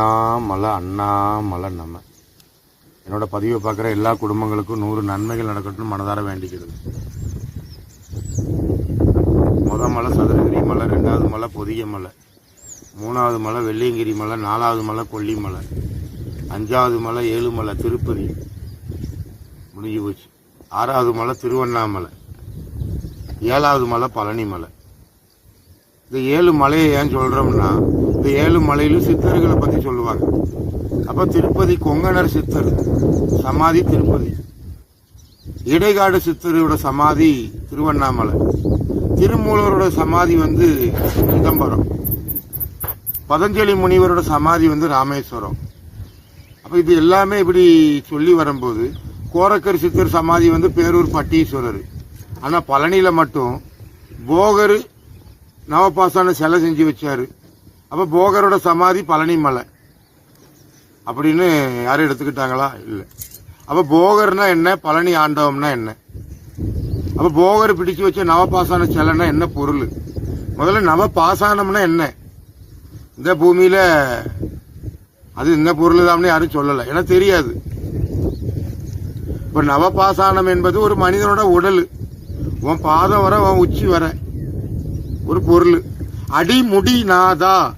அண்ணாமலை அண்ணாமலை நம்ம. என்னோட பதிவை பார்க்குற எல்லா குடும்பங்களுக்கும் நூறு நன்மைகள் நடக்கட்டும் மனதார வேண்டிக்கிறது முத மலை சதுரகிரி மலை ரெண்டாவது மலை பொதிய மலை மூணாவது மலை வெள்ளியங்கிரி மலை நாலாவது மலை கொல்லிமலை அஞ்சாவது மலை ஏழுமலை திருப்பதி. முடிஞ்சு போச்சு. ஆறாவது மலை திருவண்ணாமலை ஏழாவது மலை பழனி மலை. இந்த ஏழு மலையை ஏன் சொல்கிறோம்னா இந்த ஏழு மலையிலும் சித்தர்களை பற்றி சொல்லுவாங்க. அப்போ திருப்பதி கொங்கணர் சித்தர் சமாதி திருப்பதி. இடைக்காடு சித்தரோட சமாதி திருவண்ணாமலை. திருமூலரோட சமாதி வந்து சிதம்பரம். பதஞ்சலி முனிவரோட சமாதி வந்து ராமேஸ்வரம். அப்போ இது எல்லாமே இப்படி சொல்லி வரும்போது கோரக்கர் சித்தர் சமாதி வந்து பேரூர் பட்டீஸ்வரர். ஆனால் பழனியில் மட்டும் போகர் நவபாசான சிலை செஞ்சு வச்சாரு. அப்ப போகரோட சமாதி பழனி மலை அப்படின்னு யாரும் எடுத்துக்கிட்டாங்களா? இல்ல. அப்ப போகர்னா என்ன? பழனி ஆண்டவம்னா என்ன? அப்ப போகர் பிடிச்சு வச்ச நவபாசான சிலைன்னா என்ன பொருள்? முதல்ல நவபாசானம்னா என்ன? இந்த பூமியில அது இந்த பொருள் தான் யாரும் சொல்லலை. ஏன்னா தெரியாது. இப்ப நவபாசானம் என்பது ஒரு மனிதனோட உடல். உன் பாதம் வர உன் உச்சி வர. ஒரு பொருள். அடிமுடி நாதா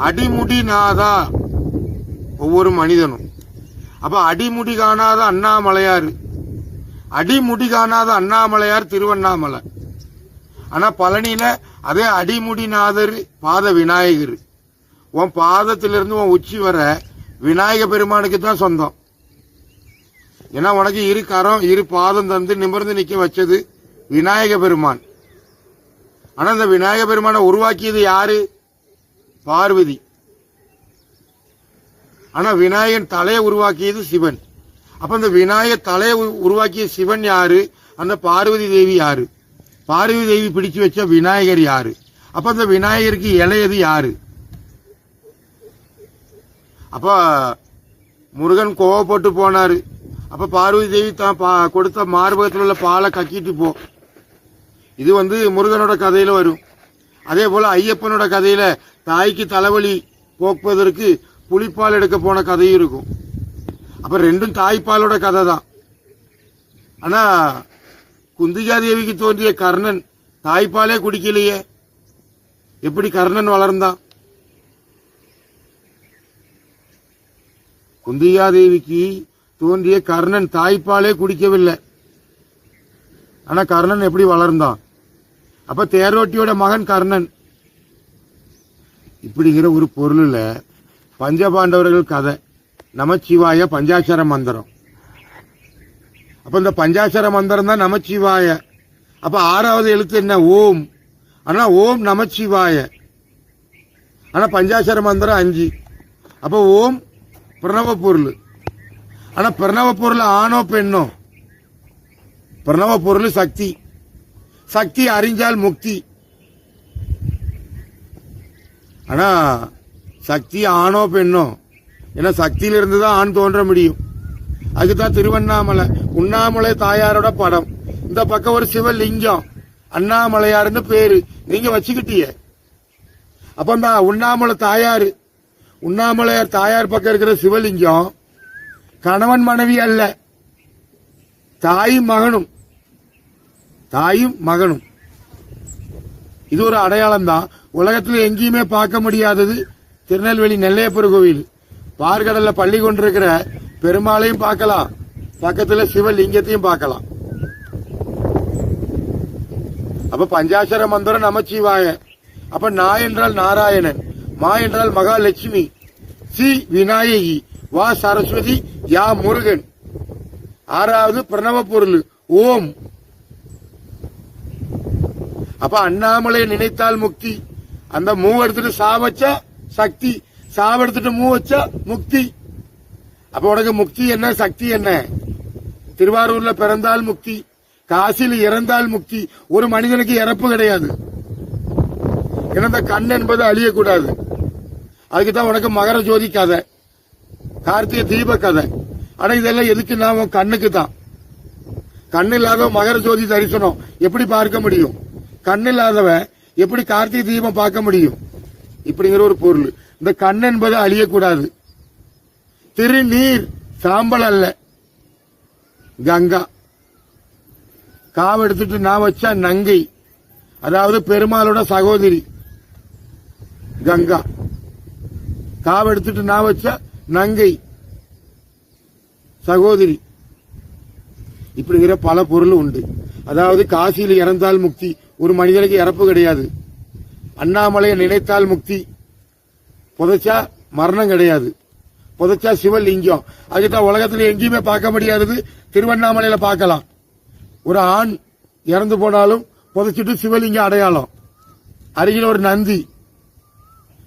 அடிமுடி நாதா ஒவ்வொரு மனிதனும். அப்ப அடிமுடி காணாத அண்ணாமலையார். அடிமுடி காணாத அண்ணாமலையார் திருவண்ணாமலை. ஆனா பழனியில அதே அடிமுடிநாதர் பாத விநாயகர். உன் பாதத்திலிருந்து உன் உச்சி வர விநாயக பெருமானுக்கு தான் சொந்தம். ஏன்னா உனக்கு இரு கரம் இரு பாதம் தந்து நிமிர்ந்து நிக்க வச்சது விநாயக பெருமான். ஆனா இந்த விநாயக பெருமானை உருவாக்கியது யாரு? பார்வதி. ஆனா விநாயகன் தலையை உருவாக்கியது சிவன். அப்ப இந்த விநாயகர் தலையை உரு- உருவாக்கிய சிவன் யாரு? அந்த பார்வதி தேவி யாரு? பார்வதி தேவி பிடிச்சு வச்ச விநாயகர் யாரு? அப்ப அந்த விநாயகருக்கு இளையது யாரு? அப்ப முருகன் கோவப்பட்டு போனாரு. அப்ப பார்வதி தேவி தான் பா- கொடுத்த மார்பகத்தில் உள்ள பாலை கக்கிட்டு போ. இது வந்து முருகனோட கதையில வரும். அதே போல ஐயப்பனோட கதையில தாய்க்கு தலைவலி போக்குவதற்கு புளிப்பால் எடுக்க போன கதையும் இருக்கும். அப்ப ரெண்டும் தாய்ப்பாலோட கதை தான் ஆனா குந்திகா தேவிக்கு தோன்றிய கர்ணன் தாய்ப்பாலே குடிக்கலையே. எப்படி கர்ணன் வளர்ந்தான்? குந்திகா தேவிக்கு தோன்றிய கர்ணன் தாய்ப்பாலே குடிக்கவில்லை. ஆனா கர்ணன் எப்படி வளர்ந்தான்? அப்ப தேரோட்டியோட மகன் கர்ணன். இப்படிங்கிற ஒரு பொருள்ல பஞ்சபாண்டவர்கள் கதை. நமச்சிவாய பஞ்சாட்சர மந்திரம். அப்ப இந்த பஞ்சாட்சர மந்திரம் தான் நமச்சிவாய. அப்ப ஆறாவது எழுத்து என்ன? ஓம். ஆனா ஓம் நமச்சிவாய. ஆனா பஞ்சாட்சர மந்திரம் அஞ்சு. அப்ப ஓம் பிரணவ பொருள். ஆனா பிரணவ பொருள் ஆணோ பெண்ணோ? பிரணவ பொருள் சக்தி. சக்தி அறிஞ்சால் முக்தி. ஆனா சக்தி ஆணோ பெண்ணோ ஏன்னா சக்தியிலிருந்து தான் ஆண் தோன்ற முடியும். அதுதான் திருவண்ணாமலை உண்ணாமலை தாயாரோட படம். இந்த பக்கம் ஒரு சிவலிங்கம் அண்ணாமலையாருன்னு பேரு. நீங்க வச்சுக்கிட்டீங்க. அப்ப இந்த உண்ணாமலை தாயாரு. உண்ணாமலையார் தாயார் பக்கம் இருக்கிற சிவலிங்கம் கணவன் மனைவி அல்ல தாயும் மகனும். தாயும் மகனும். இது ஒரு அடையாளம் தான் உலகத்தில் எங்கேயுமே பார்க்க முடியாதது திருநெல்வேலி நெல்லையப்பர் கோவில். பார்கடல்ல பள்ளி கொண்டிருக்கிற பெருமாளையும் பார்க்கலாம். பக்கத்துல சிவலிங்கத்தையும் பார்க்கலாம். அப்ப பஞ்சாசர மந்திரம் நமச்சிவாய. அப்ப நா என்றால் நாராயணன் மா என்றால் மகாலட்சுமி சி விநாயகி வா சரஸ்வதி யா முருகன். ஆறாவது பிரணவ பொருள் ஓம். அப்ப அண்ணாமலை நினைத்தால் முக்தி. அந்த மூ எடுத்துட்டு சாவச்சா சக்தி. சாவெடுத்துட்டு மூ வச்சா முக்தி. அப்ப உனக்கு முக்தி என்ன சக்தி என்ன? திருவாரூர்ல பிறந்தால் முக்தி. காசியில் இறந்தால் முக்தி. ஒரு மனிதனுக்கு இறப்பு கிடையாது. இறந்த கண் என்பது அழியக்கூடாது. அதுக்கு தான் உனக்கு மகர ஜோதி கதை. கார்த்திகை தீப கதை. ஆனா இதெல்லாம் எதுக்கு நான் கண்ணுக்கு தான் கண் இல்லாத மகர ஜோதி தரிசனம். எப்படி பார்க்க முடியும்? கண் இல்லாதவன் எப்படி கார்த்திகை தீபம் பார்க்க முடியும்? இப்படிங்கிற ஒரு பொருள். இந்த கண் என்பது அழியக்கூடாது. திருநீர் சாம்பல் அல்ல. கங்கா. காவ எடுத்துட்டு நான் வச்சா நங்கை. அதாவது பெருமாளோட சகோதரி. கங்கா. காவ எடுத்துட்டு நான் வச்சா நங்கை. சகோதரி. இப்படிங்கிற பல பொருள் உண்டு. அதாவது காசியில் இறந்தால் முக்தி. ஒரு மனிதனுக்கு இறப்பு கிடையாது. அண்ணாமலையை நினைத்தால் முக்தி. புதைச்சா மரணம் கிடையாது. புதைச்சா சிவலிங்கம். அதுதான் உலகத்தில் எங்கேயுமே பார்க்க முடியாதது. திருவண்ணாமலையில பார்க்கலாம். ஒரு ஆண் இறந்து போனாலும் புதைச்சிட்டு சிவலிங்கம் அடையாளம். அருகில் ஒரு நந்தி.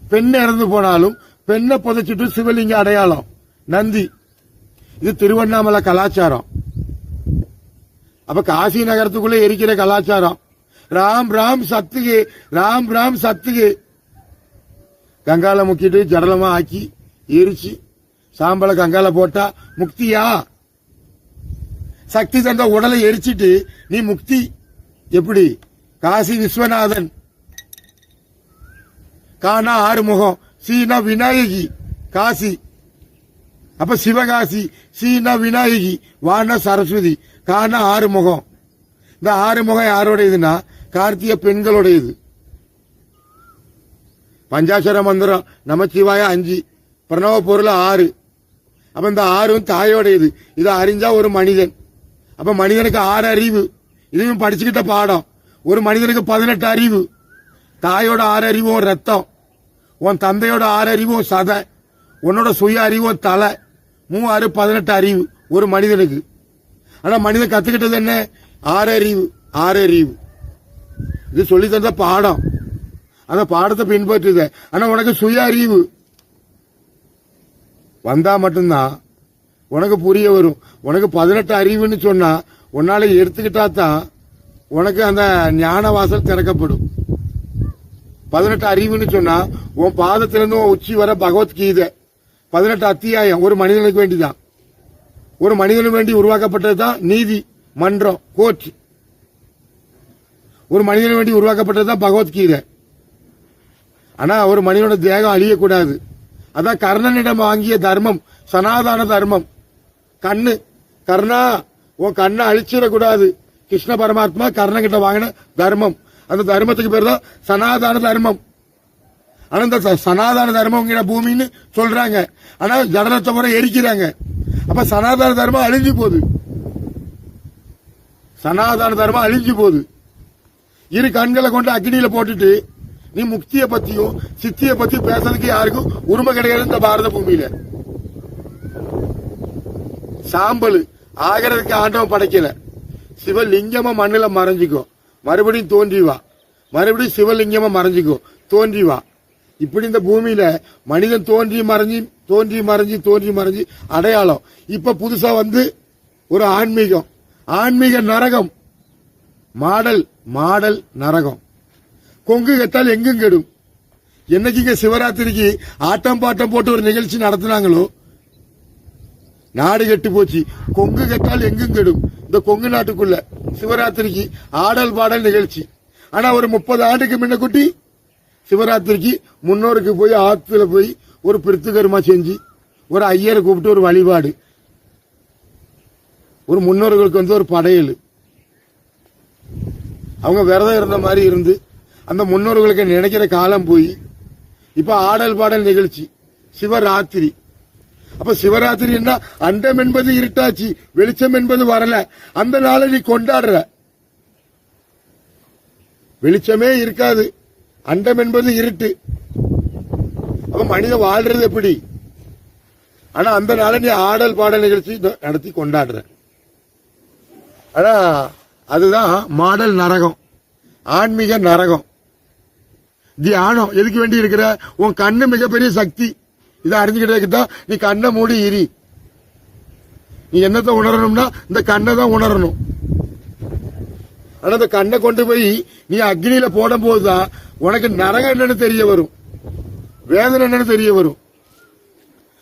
பெண் இறந்து போனாலும் பெண்ணை புதைச்சிட்டு சிவலிங்கம் அடையாளம். நந்தி. இது திருவண்ணாமலை கலாச்சாரம். அப்ப காசி நகரத்துக்குள்ள எரிக்கிற கலாச்சாரம். ராம் ராம் சத்துக்கு ராம் ராம் சத்துக்கு கங்கால முக்கிட்டு ஜடலமா ஆக்கி எரிச்சு சாம்பலை கங்கால போட்டா முக்தியா? சக்தி தந்த உடலை எரிச்சிட்டு நீ முக்தி. எப்படி? காசி விஸ்வநாதன். காணா ஆறுமுகம் சீனா விநாயகி காசி. அப்ப சிவகாசி சீனா விநாயகி வான சரஸ்வதி காணா ஆறுமுகம். இந்த ஆறுமுகம் யாரோடையதுன்னா கார்த்திகை பெண்களுடையது பஞ்சாட்சர மந்திரம் நமச்சிவாய அஞ்சு பிரணவ பொருள் ஆறு அப்ப இந்த ஆறும் தாயோடையது இதை அறிஞ்சா ஒரு மனிதன் அப்ப மனிதனுக்கு ஆறு அறிவு இதையும் படிச்சுக்கிட்ட பாடம் ஒரு மனிதனுக்கு பதினெட்டு அறிவு தாயோட ஆறு அறிவும் ரத்தம் உன் தந்தையோட ஆறு அறிவும் சதை உன்னோட சுய அறிவும் தலை மூ ஆறு பதினெட்டு அறிவு ஒரு மனிதனுக்கு ஆனா மனிதன் கத்துக்கிட்டது என்ன ஆறு அறிவு ஆறு அறிவு இது சொல்லி தந்த பாடம். அந்த பாடத்தை பின்பற்றுத ஆனா உனக்கு சுய அறிவு. வந்தா மட்டும்தான் உனக்கு புரிய வரும். உனக்கு பதினெட்டு அறிவுன்னு சொன்னா உன்னால எடுத்துக்கிட்டா தான் உனக்கு அந்த ஞான வாசல் திறக்கப்படும். பதினெட்டு அறிவுன்னு சொன்னா உன் பாதத்திலிருந்து உன் உச்சி வர பகவத்கீதை. பதினெட்டு அத்தியாயம். ஒரு மனிதனுக்கு வேண்டிதான். ஒரு மனிதனுக்கு வேண்டி உருவாக்கப்பட்டது தான் நீதி மன்றம் கோர்ட். ஒரு மனிதனை வேண்டி உருவாக்கப்பட்டது தான் பகவத்கீதை. ஆனா ஒரு மனிதனோட தேகம் அழியக்கூடாது. அதான் கர்ணனிடம் வாங்கிய தர்மம் சனாதான தர்மம். கண்ணு கர்ணா உன் கண்ணை அழிச்சிடக்கூடாது. கிருஷ்ண பரமாத்மா கர்ணன் கிட்ட வாங்கின தர்மம். அந்த தர்மத்துக்கு பேர் தான் சனாதான தர்மம். ஆனா இந்த ச- சனாதன தர்மம் பூமின்னு சொல்றாங்க. ஆனா ஜடனத்தை முறை எரிக்கிறாங்க. அப்ப சனாதன தர்மம் அழிஞ்சு போகுது. சனாதன தர்மம் அழிஞ்சு போகுது. இரு கண்களை கொண்டு அக்னியில போட்டுட்டு நீ முக்திய பத்தியும் சித்திய பத்தி பேசுறதுக்கு யாருக்கும் உரிமை கிடையாது இந்த பாரத பூமியில. சாம்பல். ஆகிறதுக்கு ஆண்டவன் படைக்கல. சிவலிங்கமா மண்ணில மறைஞ்சிக்கும் மறுபடியும் தோன்றி வா. மறுபடியும் சிவலிங்கமா மறைஞ்சிக்கும் தோன்றி வா. இப்படி இந்த பூமியில மனிதன் தோன்றி மறைஞ்சி தோன்றி மறைஞ்சி தோன்றி மறைஞ்சி அடையாளம். இப்ப புதுசா வந்து ஒரு ஆன்மீகம். ஆன்மீக நரகம். மாடல். மாடல் நரகம். கொங்கு கத்தால் எங்கும் கெடும். என்னைக்குங்க சிவராத்திரிக்கு ஆட்டம் பாட்டம் போட்டு ஒரு நிகழ்ச்சி நடத்துனாங்களோ? நாடு கெட்டு போச்சு. கொங்கு கத்தால் எங்கும் கெடும். இந்த கொங்கு நாட்டுக்குள்ள சிவராத்திரிக்கு ஆடல் பாடல் நிகழ்ச்சி. ஆனா ஒரு முப்பது ஆண்டுக்கு முன்ன குட்டி சிவராத்திரிக்கு முன்னோருக்கு போய் ஆத்துல போய் ஒரு பிரித்துகர்மா செஞ்சு ஒரு ஐயரை கூப்பிட்டு ஒரு வழிபாடு. ஒரு முன்னோர்களுக்கு வந்து ஒரு படையல். அவங்க விரதம் இருந்த மாதிரி இருந்து அந்த முன்னோர்களுக்கு நினைக்கிற காலம் போய் இப்ப ஆடல் பாடல் நிகழ்ச்சி சிவராத்திரி. அப்ப சிவராத்திரின்னா அண்டம் என்பது இருட்டாச்சு வெளிச்சம் என்பது வரல. அந்த நாளை நீ கொண்டாடுற. வெளிச்சமே இருக்காது. அண்டம் என்பது இருட்டு. அப்ப மனிதன் வாழ்றது எப்படி? ஆனா அந்த நாளை நீ ஆடல் பாடல் நிகழ்ச்சி நடத்தி கொண்டாடுற. ஆனா அதுதான் மாடல் நரகம். ஆன்மீக நரகம். தியானம் எதுக்கு வேண்டி இருக்கிற? உன் கண்ணு மிகப்பெரிய சக்தி. இதை அறிஞ்சுக்கிட்டே தான் நீ கண்ணை மூடி இரி. நீ என்னத்தை உணரணும்னா இந்த கண்ணை தான் உணரணும். ஆனா இந்த கண்ணை கொண்டு போய் நீ அக்னியில போடும் போதுதான் உனக்கு நரகம் என்னன்னு தெரிய வரும். வேதனை என்னன்னு தெரிய வரும்.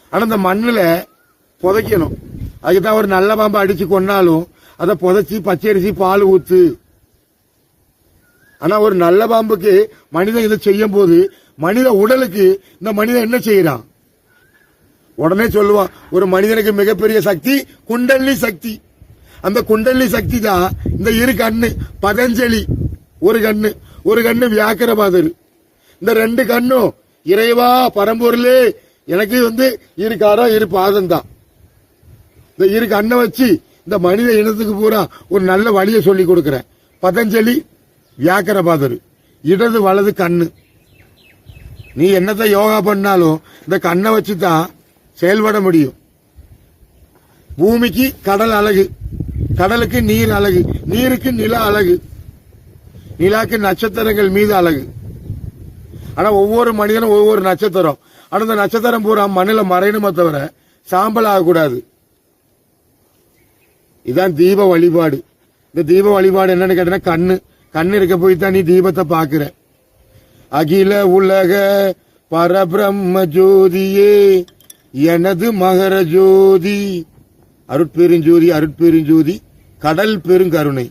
ஆனா இந்த மண்ணில் புதைக்கணும். அதுக்குதான் ஒரு நல்ல பாம்பை அடிச்சு கொன்னாலும் அதை புதைச்சி பச்சரிசி பால் ஊத்து. ஆனா ஒரு நல்ல பாம்புக்கு மனிதன் இதை செய்யும் போது மனித உடலுக்கு இந்த மனிதன் என்ன செய்யறான்? உடனே சொல்லுவான் ஒரு மனிதனுக்கு மிகப்பெரிய சக்தி குண்டல்லி சக்தி. அந்த குண்டல்லி சக்தி தான் இந்த இரு கண்ணு பதஞ்சலி ஒரு கண்ணு ஒரு கண்ணு வியாக்கிரபாதர் இந்த ரெண்டு கண்ணும் இறைவா பரம்பொருளே எனக்கு வந்து இரு காரம் இரு பாதம் தான் இந்த இரு கண்ணை வச்சு இந்த மனித இனத்துக்கு பூரா ஒரு நல்ல வழியை சொல்லி கொடுக்கிறேன். பதஞ்சலி வியாக்கரபாதர். இடது வலது கண்ணு. நீ என்னத்தை யோகா பண்ணாலும் இந்த கண்ணை வச்சு தான் செயல்பட முடியும். பூமிக்கு கடல் அழகு. கடலுக்கு நீர் அழகு. நீருக்கு நில அழகு. நிலாக்கு நட்சத்திரங்கள் மீது அழகு. ஆனா ஒவ்வொரு மனிதனும் ஒவ்வொரு நட்சத்திரம். ஆனா இந்த நட்சத்திரம் பூரா மண்ணில் மறையணுமே தவிர சாம்பல் ஆகக்கூடாது. இதான் தீப வழிபாடு. இந்த தீப வழிபாடு என்னன்னு கேட்டீங்கன்னா கண்ணு. கண்ணு இருக்க போய் தான் நீ தீபத்தை பாக்குற அகில உலக பரபிரம்ம ஜோதியே எனது மகர ஜோதி. அருட்பெருஞ்சோதி அருட்பெருஞ்சோதி கடல் பெருங்கருணை.